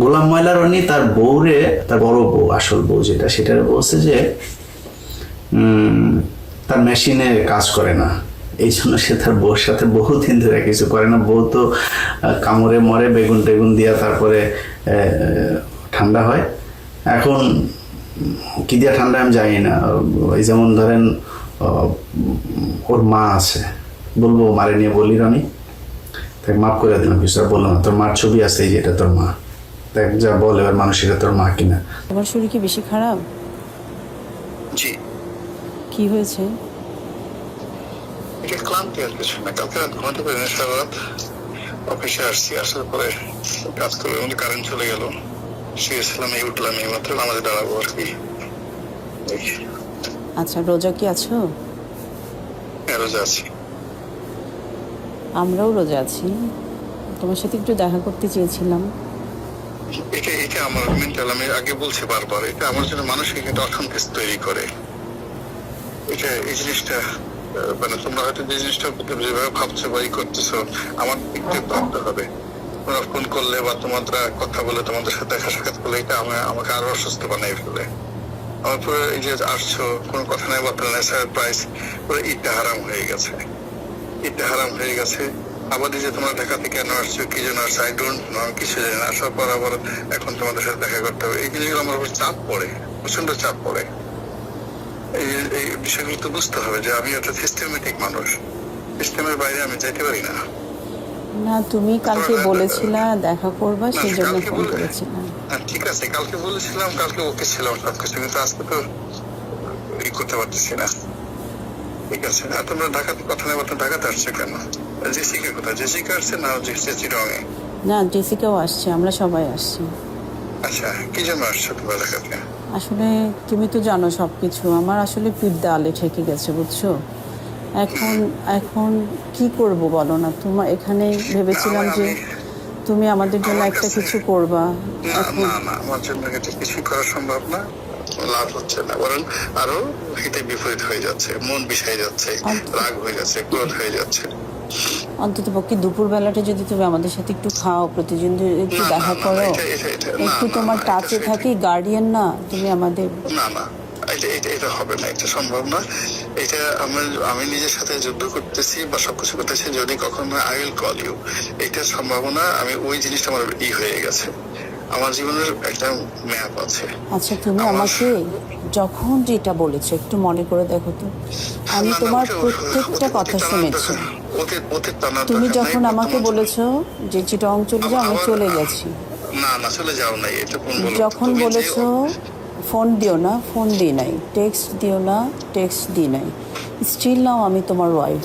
গোলাম ময়লা রনি তার বউরে, তার বড় বউ, আসল বউ যেটা, সেটা বলছে যে তার মেশিনে কাজ করে না। এই জন্য সে তার বউর সাথে বহুদিন ধরে কিছু করে না। বউ তো কামড়ে মরে বেগুন টেগুন দিয়া তারপরে ঠান্ডা হয়। এখন কি দিয়া ঠান্ডা আমি জানি না। এই যেমন ধরেন ওর মা আছে। বলব মারে নিয়ে বলি রনি। তাকে মাফ করে দিলাম কিছু বললাম তোর মার ছবি আছে, এই যে এটা তোর মা। দেখ যা বল এবার মানুষ তোর মা কিনা। তোমার শরীর কি বেশি খারাপ? জি। কি হয়েছে? এটা ক্লান্তি আর কিছু না। কালকে রাত ঘুমাতে পারি না সারা রাত অফিসে আসছি আসার পরে কাজ করে মধ্যে কারেন্ট চলে গেল। শুয়েছিলাম এই উঠলাম এই মাত্র আমাদের দাঁড়াবো আর কি। আচ্ছা রোজা কি আছো? হ্যাঁ, রোজা আছি। আমরাও রোজা আছি। তোমার সাথে একটু দেখা করতে চেয়েছিলাম। এটা এটা আমার মেন্টাল আমি আগে বলছি বারবার, এটা আমার জন্য মানসিক একটা অসন্তোষ তৈরি করে। এটা, এই জিনিসটা মানে তোমরা হয়তো যে জিনিসটা যেভাবে ভাবছ বা ই করতেছো, আমার একটু ভাবতে হবে। তোমরা ফোন করলে বা তোমাদের কথা বলে তোমাদের সাথে দেখা সাক্ষাৎ করলে এটা আমা- আমাকে আরও অসুস্থ বানাই ফেলে। আমার পুরো এই যে আসছো, কোনো কথা নাই বার্তা নাই সারপ্রাইজ পুরো ঈদটা হারাম হয়ে গেছে। ঈদটা হারাম হয়ে গেছে। আবার যে তোমরা ঢাকাতে কেন আসছো কি জন্য আসছো আই ডোন্ট নো কিছু জানি না। আসার পর আবার এখন তোমাদের সাথে দেখা করতে হবে। এই জিনিসগুলো আমার উপর চাপ পড়ে প্রচণ্ড চাপ পড়ে। এই এই বিষয়গুলো তো বুঝতে হবে যে আমি একটা সিস্টেমেটিক মানুষ। সিস্টেমের বাইরে আমি যাইতে পারি না। না তুমি কালকে বলেছিলা দেখা করবা সেই জন্য ফোন করেছিলাম। ঠিক আছে কালকে বলেছিলাম কালকে ওকে ছিলাম সবকিছু কিন্তু আজকে তো ই করতে পারতেছি না। ঠিক আছে আর তোমরা ঢাকাতে কথা নেই বলতে ঢাকাতে আসছো কেন? জেসিকা কোথায়? জেসিকা আসছে না জেসি রঙে? না জেসিকাও আসছে আমরা সবাই আসছি। আচ্ছা কি জন্য আসছো তোমরা ঢাকাতে আসলে তুমি তো জানো সব কিছু আমার আসলে পিঠ দেওয়ালে ঠেকে গেছে বুঝছ? এখন এখন কি করব বলো না? তোমার এখানে ভেবেছিলাম যে তুমি আমাদের জন্য একটা কিছু করবা। না এখন আমার জন্য এটা কিছুই করা সম্ভব না। লাভ হচ্ছে না বরং আরও হিতে বিপরীত হয়ে যাচ্ছে মন বিষাই যাচ্ছে। রাগ হয়ে যাচ্ছে ক্রোধ হয়ে যাচ্ছে। অন্তত পক্ষে দুপুর বেলাটা যদি তুমি আমাদের সাথে একটু খাও প্রতিদিন একটু দেখা করো একটু তোমার টাচে থাকি গার্ডিয়ান না তুমি আমাদের না না এটা এটা এটা হবে না এটা সম্ভব না। এটা আমার আমি নিজের সাথে যুদ্ধ করতেছি বা সবকিছু করতেছি যদি কখনো আই উইল কল ইউ এটার সম্ভাবনা আমি ওই জিনিসটা আমার ই হয়ে গেছে। আমার জীবনের একটা ম্যাপ আছে। আচ্ছা তুমি আমাকে যখন যেটা বলেছ একটু মনে করে দেখো তো। আমি তোমার প্রত্যেকটা কথা শুনেছি। তুমি যখন আমাকে বলেছ যে চিটং চলে যাও আমি চলে গেছি না না চলে যাও নাই এটা কোন যখন বলেছ ফোন দিও না ফোন দিই নাই টেক্সট দিও না টেক্সট দিই নাই। স্টিল নাও আমি তোমার ওয়াইফ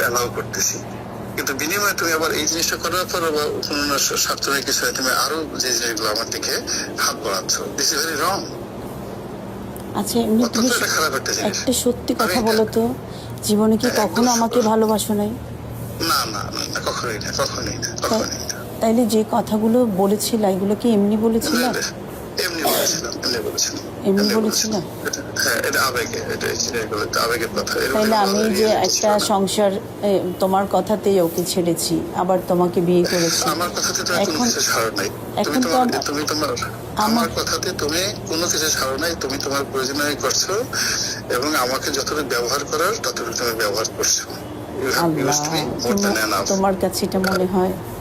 অ্যালাউ করতেছি। কিন্তু বিনিময়ে তুমি আবার এই জিনিসটা করার পর আবার কোনো না স্বার্থনয় কিছু হয়, তুমি আরও যে জিনিসগুলো আমার দিকে হাত বাড়াচ্ছ। দিস ইজ ভেরি রং আচ্ছা এমনি তুমি একটা সত্যি কথা বলো তো জীবনে কি হ্যাঁ, কখনো আমাকে ভালোবাসো নাই? না না না না, কখনোই না কখনোই না কখনোই না। তাইলে যে কথাগুলো বলেছিল এগুলো কি এমনি বলেছিল? এমনি বলেছিলাম এমনি বলেছিলাম এমনি এমনি বলেছিলাম? হ্যাঁ এটা আবেগে এটা তো আবেগের কথা মধ্যে আমি যে একটা সংসার তোমার কথাতেই ওকে ছেড়েছি আবার তোমাকে বিয়ে করেছি। আমার কথাতে এখন কিছু ছাড়ো নাই। তুমি এখন তো তুমি তোমার আমার কথাতে তুমি কোনো কিছু ছাড়ো নাই তুমি তোমার প্রয়োজনীয় করছ এবং আমাকে যতটুকু ব্যবহার করার ততটুকু তুমি ব্যবহার করছ. তোমার কাছে এটা মনে হয়।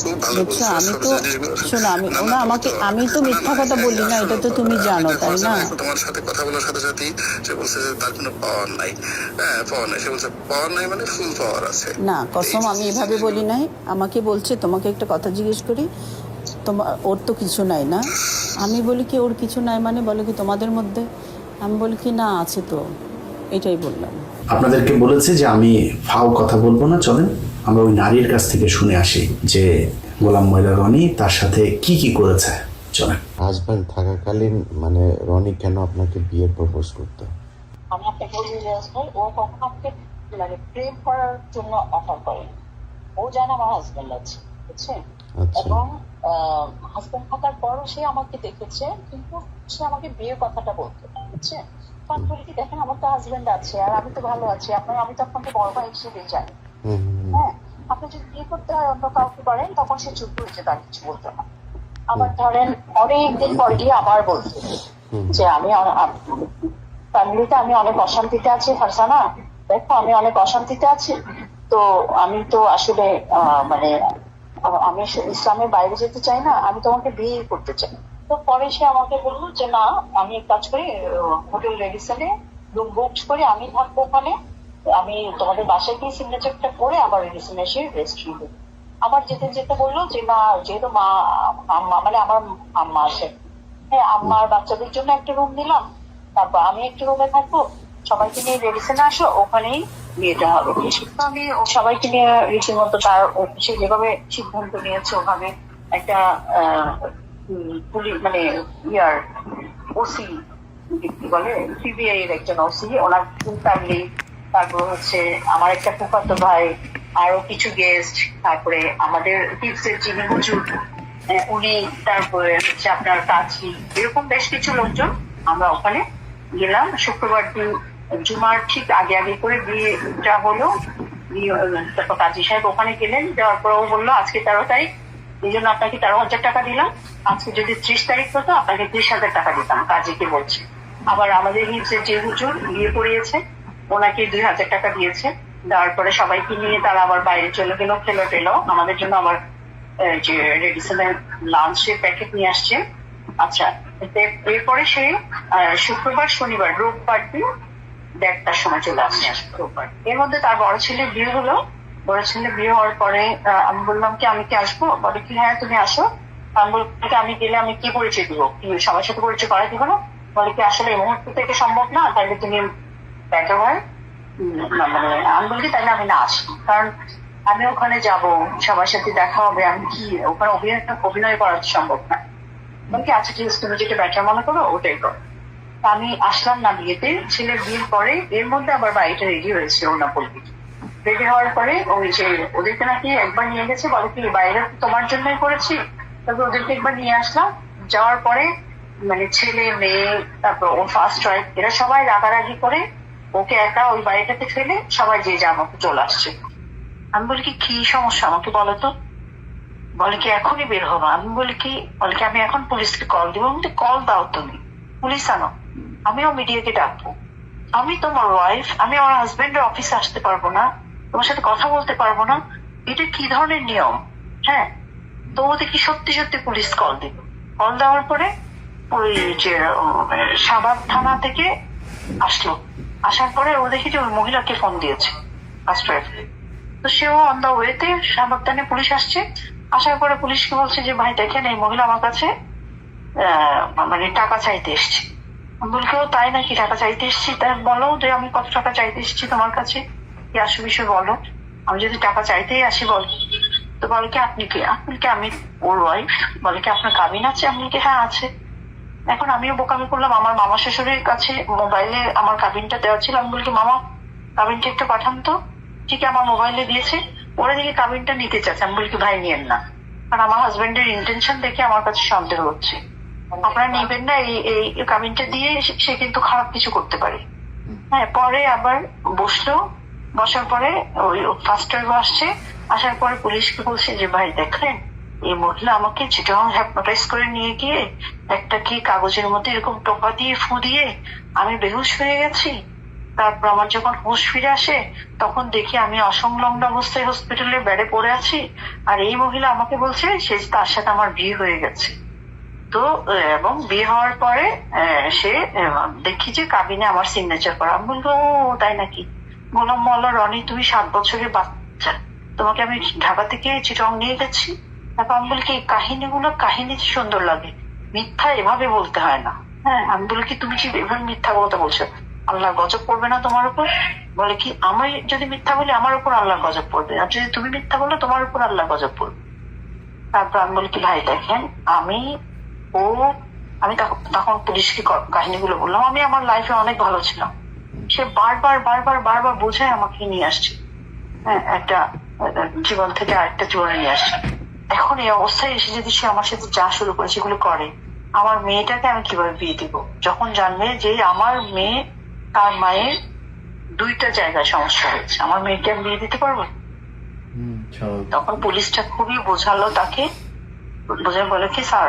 খুব বুঝছ আমি তো শোনো আমি না, ওনা আমাকে আমি তো মিথ্যা কথা বলি না এটা তো তুমি জানো তাই না? তোমার সাথে কথা বলার সাথে সাথেই সে বলছে যে তার কোনো পাওয়ার নাই। হ্যাঁ পাওয়ার নাই সে বলছে পাওয়ার নাই মানে ফুল পাওয়ার আছে। না কসম আমি এভাবে বলি নাই আমাকে বলছে তোমাকে একটা কথা জিজ্ঞেস করি তোমার ওর তো কিছু নাই না? আমি বলি কি ওর কিছু নাই মানে বলে কি তোমাদের মধ্যে? আমি বলি কি না আছে তো। এটাই বললাম। আপনাদেরকে বলেছে যে আমি ফাও কথা বলব না চলেন। আমরা ওই নারীর কাছ থেকে শুনে আসি যে গোলাম ময়লা রনি তার সাথে কি কি করেছে। চলেন। হাজব্যান্ড থাকাকালীন মানে রনি কেন আপনাকে বিয়ের প্রপোজ করতো? আমি আপনাকে বলি ও কখনো আমাকে মানে প্রেম করার জন্য অফার করে ও জানে আমার হাজবেন্ড আছে বুঝছেন আচ্ছা। এবং হাজবেন্ড থাকার পরও সে আমাকে দেখেছে কিন্তু সে আমাকে বিয়ের কথাটা বলতো বুঝছেন তো আমি বলি কি দেখেন আমার তো হাজবেন্ড আছে আর আমি তো ভালো আছি আপনার আমি তো আপনাকে বড় ভাই হিসেবে জানি। হ্যাঁ আপনি যদি বিয়ে করতে হয় অন্য কাউকে করেন তখন সে চুপ হয়েছে তার কিছু বলতো না। আবার ধরেন অনেকদিন পরে গিয়ে আবার বলছে যে আমি ফ্যামিলিতে আমি অনেক অশান্তিতে আছি ফারসানা দেখো আমি অনেক অশান্তিতে আছি। তো আমি তো আসলে মানে আমি ইসলামের বাইরে যেতে চাই না আমি তোমাকে বিয়ে করতে চাই। তো পরে সে আমাকে বলল যে না আমি এক কাজ করি হোটেল রেডিসনে রুম বুক করে আমি থাকব ওখানে। আমি তোমাদের বাসায় গিয়ে সিগনেচারটা করে আবার রেডিসনে এসে রেস্ট নিব। আবার যেতে যেতে বলল যে, মা, যেহেতু মা, আম্মা মানে আমার আম্মা আছে। হ্যাঁ আম্মার বাচ্চাদের জন্য একটা রুম নিলাম। তারপর আমি একটা রুমে থাকব। সবাইকে নিয়ে রেডিসনে আসো, ওখানেই বিয়েটা হবে। তো আমি সবাইকে নিয়ে রীতিমতো তার সে যেভাবে সিদ্ধান্ত নিয়েছে, ওভাবে একটা পুলিশ মানে ইয়ার ওসি কি বলে সিবিআই এর একজন ওসি ওনার ফ্যামিলি তারপর হচ্ছে আমার একটা ফুফাতো ভাই আরও কিছু গেস্ট তারপরে আমাদের টিপসের যিনি হুজুর উনি তারপরে হচ্ছে আপনার কাছি এরকম বেশ কিছু লোকজন আমরা ওখানে গেলাম। শুক্রবার দিন জুমার ঠিক আগে আগে করে বিয়েটা হলো। তারপর কাজী সাহেব ওখানে গেলেন, যাওয়ার পর ও বলল, আজকে তেরো তারিখ, এই জন্য আপনাকে তেরো হাজার টাকা দিলাম। আজকে যদি ত্রিশ তারিখ হতো, আপনাকে ত্রিশ হাজার টাকা দিতাম, কাজীকে বলছি। আবার আমাদের হিপসের যে হুজুর, বিয়ে পড়িয়েছে ওনাকে দুই হাজার টাকা দিয়েছে। দেওয়ার পরে সবাইকে নিয়ে তারা আবার বাইরে চলে গেল খেলো টেলো আমাদের জন্য আবার যে রেডিসনের লাঞ্চের প্যাকেট নিয়ে আসছে। আচ্ছা এরপরে সে শুক্রবার শনিবার রোববার দিন দেড়টার সময় চলে আসছে রোববার। এর মধ্যে তার বড় ছেলে বিয়ে হলো। বড় ছেলে বিয়ে হওয়ার পরে আমি বললাম কি আমি কি আসব? বলে কি হ্যাঁ তুমি আসো। আমি বললাম আমি গেলে আমি কি পরিচয় দিব? কি সবার সাথে পরিচয় করা দিব না? বলে কি আসলে এই মুহূর্ত থেকে সম্ভব না তাহলে তুমি বেটার হয়? মানে আমি বলি তাহলে আমি না আসি কারণ আমি ওখানে যাব সবার সাথে দেখা হবে আমি কি ওখানে অভিনয় অভিনয় করা সম্ভব না। বলে আচ্ছা ঠিক আছে তুমি যেটা ব্যাটার মনে করো ওটাই করো। আমি আসলাম না বিয়েতে ছেলের বিয়ের পরে এর মধ্যে আবার বাড়িটা রেডি হয়েছে ওনা বলবি রেডি হওয়ার পরে ওই যে ওদেরকে নাকি একবার নিয়ে গেছে বলে কি বাইরে তোমার জন্যই করেছি। তারপর ওদেরকে একবার নিয়ে আসলাম। যাওয়ার পরে মানে ছেলে মেয়ে তারপর ও ফার্স্ট ওয়াইফ এরা সবাই রাগারাগি করে ওকে একা ওই বাড়িটাতে ফেলে সবাই যে যা আমাকে চলে আসছে। আমি বলি, কি কি সমস্যা আমাকে বলো তো? বলে কি, এখনই বের হব। আমি বলি কি, বলে কি, আমি এখন পুলিশকে কল দিব। আমি কল দাও তুমি। পুলিশ আনো। আমিও মিডিয়াকে ডাকবো। আমি তোমার ওয়াইফ আমি আমার হাজবেন্ডের অফিসে আসতে পারব না। তোমার সাথে কথা বলতে পারব না। এটা কি ধরনের নিয়ম? হ্যাঁ? তো ও দেখি সত্যি সত্যি পুলিশ কল দিল। কল দেওয়ার পরে ওই যে সাবাদ থানা থেকে আসলো। আসার পরে ও দেখি যে ওই মহিলাকে ফোন দিয়েছে ফার্স্ট তো সেও অন দা ওয়েতে সাবধানে পুলিশ আসছে। আসার পরে পুলিশকে বলছে যে, ভাই, দেখেন, এই মহিলা আমার কাছে মানে টাকা চাইতে এসছে। আমি বলি তাই নাকি টাকা চাইতে এসছি? তাই বলো যে, আমি কত টাকা চাইতে এসছি তোমার কাছে? কি আসু বিষয় বলো। আমি যদি টাকা চাইতেই আসি, বল। তো বলে কি, আপনি কি? আপনি কি? আমি ওর ওয়াইফ বলে কি, আপনার কাবিন আছে? আমি কি হ্যাঁ আছে। এখন আমিও বোকামি করলাম, আমার মামা শ্বশুরের কাছে মোবাইলে আমার কাবিনটা দেওয়া ছিল। আমি বলি মামা কাবিনটা একটু পাঠান তো। ঠিক আমার মোবাইলে দিয়েছে। ওরা দেখি কাবিনটা নিতে চাচ্ছে। আমি বলি ভাই, নিয়েন না। কারণ আমার হাজবেন্ডের ইন্টেনশন দেখে আমার কাছে সন্দেহ হচ্ছে। আপনারা নেবেন না, এই এই কাবিনটা দিয়ে সে- কিন্তু খারাপ কিছু করতে পারে। হ্যাঁ পরে আবার বসল। বসার পরে ওই ফার্স্ট আসছে। আসার পরে পুলিশকে বলছে যে, ভাই, দেখলেন? এই মহিলা আমাকে চিটং হ্যাপনোটাইজ করে নিয়ে গিয়ে একটা কি কাগজের মধ্যে এরকম টোপা দিয়ে ফু দিয়ে আমি বেহুশ হয়ে গেছি। তারপর আমার যখন হুঁশ ফিরে আসে, তখন দেখি আমি অসংলগ্ন অবস্থায় হসপিটালে বেডে পড়ে আছি। আর এই মহিলা আমাকে বলছে, সে তার সাথে আমার বিয়ে হয়ে গেছে। তো, এবং বিয়ে হওয়ার পরে সে দেখি যে কাবিনে আমার সিগনেচার করা। আমি বলব তাই নাকি? বললাম বলো রনি, তুমি সাত বছরের বাচ্চা। তোমাকে আমি ঢাকা থেকে চিটং নিয়ে গেছি। তারপর আমি বলি কি কাহিনীগুলো কাহিনী সুন্দর লাগে। মিথ্যা এভাবে বলতে হয় না। হ্যাঁ আমি বলি কি তুমি কি এভাবে মিথ্যা কথা বলছো, আল্লাহ গজব পড়বে না তোমার উপর? বলে কি, আমি যদি মিথ্যা বলি, আমার উপর আল্লাহ গজব পড়বে আর যদি তুমি মিথ্যা বলো, তোমার উপর আল্লাহ গজব পড়বে তারপর আমি বলি কি ভাই, দেখেন, আমি, ও, আমি তখন পুলিশকে কাহিনীগুলো বললাম। আমি আমার লাইফে অনেক ভালো ছিলাম। সে বারবার বারবার বারবার বোঝায় আমাকে নিয়ে আসছে। হ্যাঁ একটা জীবন থেকে আরেকটা জীবনে নিয়ে আসছে। এখন এই অবস্থায় এসে যদি সে আমার সাথে যা শুরু করে সেগুলো করে আমার মেয়েটাকে আমি কীভাবে বিয়ে দিব? যখন জানবে যে আমার মেয়ে তার মায়ের দুইটা জায়গায় সমস্যা হয়েছে আমার মেয়েকে আমি বিয়ে দিতে পারব? তখন পুলিশটা খুবই বোঝালো তাকে বোঝায় বলে কি স্যার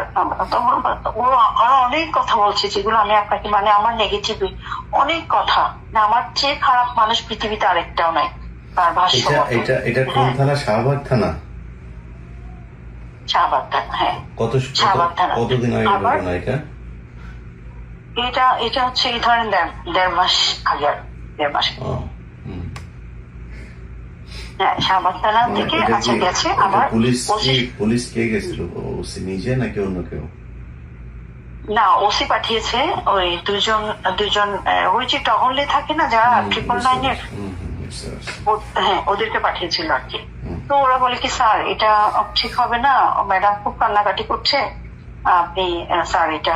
তখন ও আরও অনেক কথা বলছে যেগুলো আমি আপনাকে মানে আমার নেগেটিভ অনেক কথা না আমার চেয়ে খারাপ মানুষ পৃথিবীতে আরেকটাও নাই। তার ভাষ্য এটা এটা এটা কোন হ্যাঁ, থানা শাহবাগ থানা? হ্যাঁ। কত কতদিন আগে? ঘটনা এটা? এটা এটা হচ্ছে এই ধরেন দেড় মাস আগে দেড় মাস। হ্যাঁ শাহবাগ থানা মানে থেকে আচ্ছা গেছে আবার পুলিশ পুলিশ কে গেছিল? ওসি নিজে নাকি অন্য কেউ? না ওসি পাঠিয়েছে ওই দুজন দুজন ওই যে টহলে থাকে না যারা ট্রিপল। ও- হ্যাঁ ওদেরকে পাঠিয়েছিল আর কি। তো ওরা বলে কি স্যার এটা ঠিক হবে না। ম্যাডাম খুব কান্নাকাটি করছে। আপনি স্যার এটা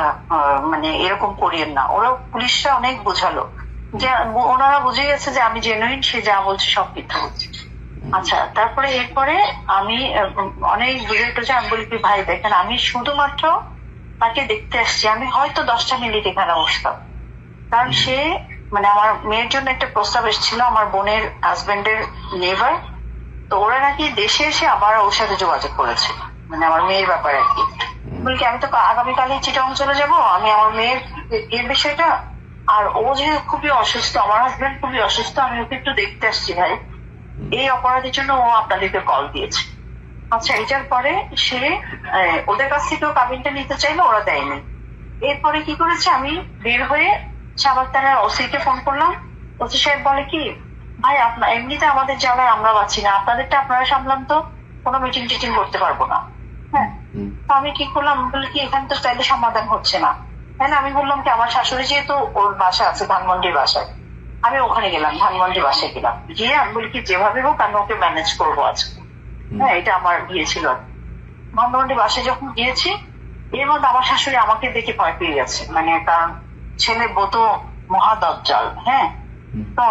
মানে এরকম করিয়েন না। ওরা পুলিশরা অনেক বোঝালো। যে ওনারা বুঝে গেছে যে আমি জেনুইন সে যা বলছে সব মিথ্যা বলছে। আচ্ছা তারপরে এরপরে আমি অনেক বুঝে যে আমি বলি কি ভাই দেখেন আমি শুধুমাত্র তাকে দেখতে আসছি। আমি হয়তো দশটা মিনিট এখানে বসতাম। কারণ সে মানে আমার মেয়ের জন্য একটা প্রস্তাব এসেছিল আমার বোনের হাজবেন্ডের নেভার তো ওরা নাকি দেশে এসে আবার ওর সাথে যোগাযোগ করেছে। মানে আমার মেয়ের ব্যাপারে আর কি। বলি আমি তো আগামীকালই চিটং চলে যাব, আমি আমার মেয়ের বিয়ের বিষয়টা, আর ও যেহেতু খুবই অসুস্থ, আমার হাজবেন্ড খুবই অসুস্থ, আমি ওকে একটু দেখতে আসছি ভাই। এই অপরাধের জন্য ও আপনাদেরকে কল দিয়েছে। আচ্ছা এটার পরে সে ওদের কাছ থেকেও কাবিনটা নিতে চাইলো ওরা দেয়নি। এরপরে কি করেছে, আমি বের হয়ে সাবার সাবাক্তানের ওসিকে ফোন করলাম। ওসি সাহেব বলে কি ভাই আপনার এমনিতে আমাদের জায়গায় আমরা পাচ্ছি না। আপনাদেরটা আপনারা সামলান তো কোনো মিটিং টিটিং করতে পারব না। হ্যাঁ? তো আমি কি করলাম বলি কি এখানে তো চাইলে সমাধান হচ্ছে না। না? আমি বললাম কি আমার শাশুড়ি যেহেতু ওর বাসা আছে ধানমন্ডির বাসায় আমি ওখানে গেলাম ধানমন্ডি বাসায় গেলাম। গিয়ে আমি বলি কি যেভাবে হোক আমি ওকে ম্যানেজ করব আজকে। হ্যাঁ এটা আমার ইয়ে ছিল। ধানমন্ডি বাসায় যখন গিয়েছি এর মধ্যে আমার শাশুড়ি আমাকে দেখে ভয় পেয়ে গেছে। মানে কারণ ছেলে বউ তো মহাদজ্জাল হ্যাঁ? তো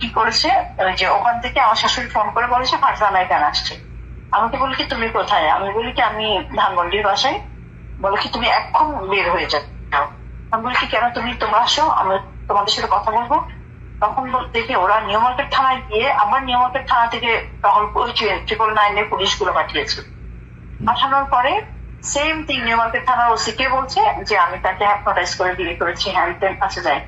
কি করেছে? ওই যে ওখান থেকে আমার শাশুড়ি ফোন করে বলেছে ফারজানায় কেন আসছে। আমাকে বলি কি তুমি কোথায়? আমি বলি কি আমি ধানমন্ডির বাসায়। বলে কি তুমি এখন বের হয়ে যাও। আমি বলি কি কেন তুমি তোমরা আসো আমি তোমাদের সাথে কথা বলব। তখন দেখি ওরা নিউ মার্কেট থানায় গিয়ে আমার নিউ মার্কেট থানা থেকে টহল ট্রিপল নাইনের পুলিশগুলো পাঠিয়েছে। পাঠানোর পরে সেম থিং নিউ মার্কেট থানার ওসি কে বলছে যে আমি তাকে হ্যাপনোটাইজ করে বিয়ে করেছি হ্যান্ড ত্যান কাছে যাই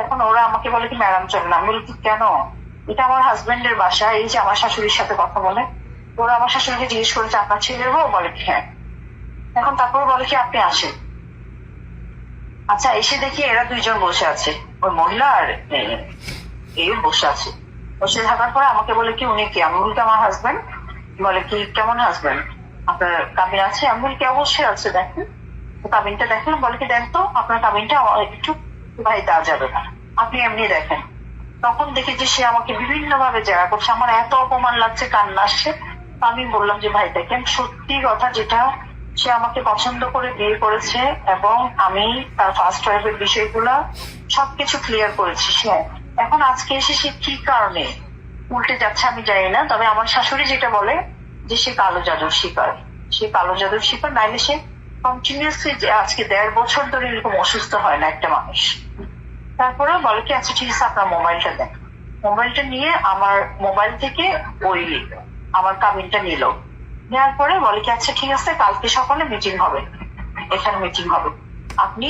এখন ওরা আমাকে বলে কি, ম্যাডাম চল না আমি বলি কেন? এটা আমার হাজবেন্ডের বাসা, এই যে আমার শাশুড়ির সাথে কথা বলে। ওরা আমার শাশুড়িকে জিজ্ঞেস করেছে, আপনার ছেলের বউ বলে কি হ্যাঁ। এখন তারপর বলে কি, আপনি আসেন। আচ্ছা এসে দেখি এরা দুইজন বসে আছে। ওই মহিলা আর এই বসে আছে। বসে থাকার পরে আমাকে বলে কি, উনি কি? আমি বলি আমার হাজবেন্ড বলে, কি, কেমন হাজবেন্ড আপনার কাবিন আছে? আমি বলি, কি অবশ্যই আছে, দেখেন। কাবিনটা দেখেন বলে কি, দেখ তো, আপনার কাবিনটা একটু ভাই, তা যাবে না। আপনি এমনি দেখেন। তখন দেখি যে সে আমাকে বিভিন্ন ভাবে জায়গা করছে। আমার এত অপমান লাগছে, কান্না আসছে। আমি বললাম যে, ভাই, দেখেন, সত্যি কথা যেটা, সে আমাকে পছন্দ করে বিয়ে করেছে এবং আমি তার ফার্স্ট ওয়াইফের বিষয়গুলো সবকিছু ক্লিয়ার করেছি, সে। এখন আজকে এসে সে কি কারণে উল্টে যাচ্ছে আমি জানি না। তবে আমার শাশুড়ি যেটা বলে যে, সে কালো জাদুর শিকার। সে কালো জাদুর শিকার, নাইলে সে কন্টিনিউসলি আজকে দেড় বছর ধরে এরকম অসুস্থ হয় না একটা মানুষ। তারপরে বলে কি আচ্ছা ঠিক আছে আপনার মোবাইলটা দেন। মোবাইলটা নিয়ে আমার মোবাইল থেকে ওই আমার কাবিনটা নিল। নেওয়ার পরে বলে কি আচ্ছা ঠিক আছে কালকে সকালে মিটিং হবে। এখানে মিটিং হবে। আপনি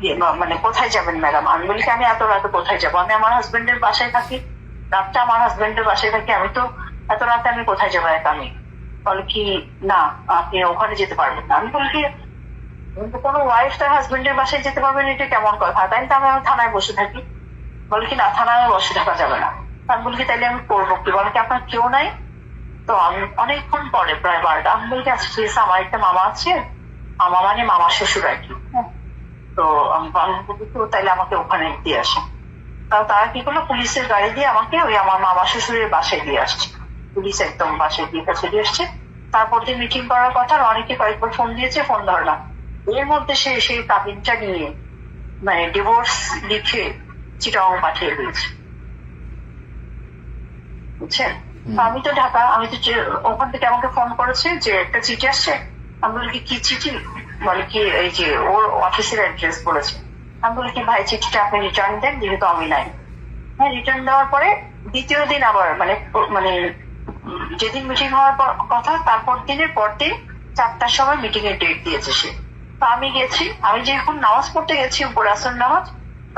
ইয়ে, মানে কোথায় যাবেন ম্যাডাম? আমি বলি আমি এত রাতে কোথায় যাব? আমি আমার হাজবেন্ডের বাসায় থাকি। রাতটা আমার হাজবেন্ডের বাসায় থাকি। আমি তো এত রাতে আমি কোথায় যাব একা আমি? বলে কি, না, আপনি ওখানে যেতে পারবেন না। আমি বলি কোনো ওয়াইফ তার হাজবেন্ডের বাসায় যেতে পারবেন, এটা কেমন কথা? তাই তো আমি থানায় বসে থাকি। বলে কি, না, থানায় বসে থাকা যাবে না। আমি বলি, কি, তাইলে আমি করব কি? বলে কি, আপনার কেউ নাই? তো আমি অনেকক্ষণ পরে, প্রায় বারোটা, আমি বলি আচ্ছা ঠিক আছে, আমার একটা মামা আছে। আমার মানে মামা শ্বশুর আর কি হ্যাঁ। তো আমি আমি তো তাইলে আমাকে ওখানে দিয়ে আসে তাও তারা কি করল, পুলিশের গাড়ি দিয়ে আমাকে ওই আমার মামা শ্বশুরের বাসায় দিয়ে আসছে। পুলিশ একদম বাসায় দিয়ে কাছে দিয়ে আসছে। তারপর দিন মিটিং করার কথা অনেকে কয়েকবার ফোন দিয়েছে ফোন ধরে না এর মধ্যে সে সেই কাবিনটা নিয়ে মানে ডিভোর্স লিখে চিটাং পাঠিয়ে দিয়েছে। বুঝছেন? আমি তো ঢাকা আমি তো ওখান থেকে আমাকে ফোন করেছে যে একটা চিঠি আসছে। আমি বলি কি চিঠি? বলে কি এই যে ওর অফিসের অ্যাড্রেস বলেছে। আমি বলি কি ভাই চিঠিটা আপনি রিটার্ন দেন যেহেতু আমি নাই। হ্যাঁ রিটার্ন দেওয়ার পরে দ্বিতীয় দিন আবার মানে মানে যেদিন মিটিং হওয়ার কথা, তারপর দিনের পর দিন চারটার সময় মিটিং এর ডেট দিয়েছে সে। তো আমি গেছি, আমি যখন নামাজ পড়তে গেছি উপরে আসর নামাজ,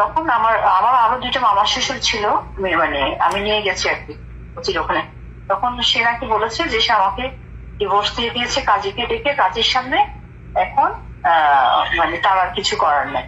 তখন আমার আমার আরও দুইটা মামার শ্বশুর ছিল মানে আমি নিয়ে গেছি আর কি, ছিল ওখানে। তখন সে নাকি বলেছে যে সে আমাকে ডিভোর্স দিয়ে দিয়েছে, কাজীকে ডেকে কাজের সামনে এখন মানে তার আর কিছু করার নাই।